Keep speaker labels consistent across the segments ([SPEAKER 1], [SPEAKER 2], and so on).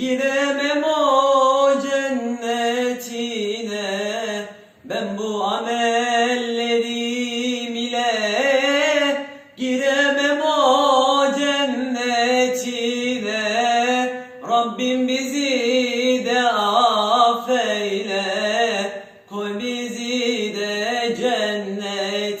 [SPEAKER 1] Giremem o cennetine. Ben bu amellerim ile Giremem o cennetine. Rabbim bizi de affeyle Koy bizi de cennetine.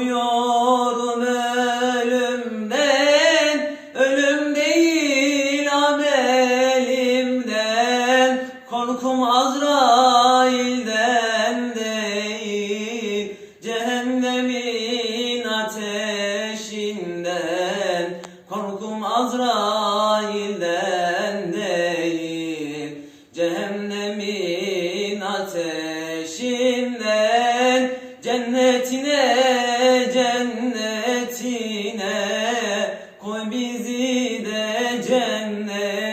[SPEAKER 1] Korkmuyorum ölümden, ölüm değil amelimden. Korkum Azrail'den değil, cehennemin ateşinden. Korkum Azrail'den değil, cehennemin ateşinden. koy bizi de cennet.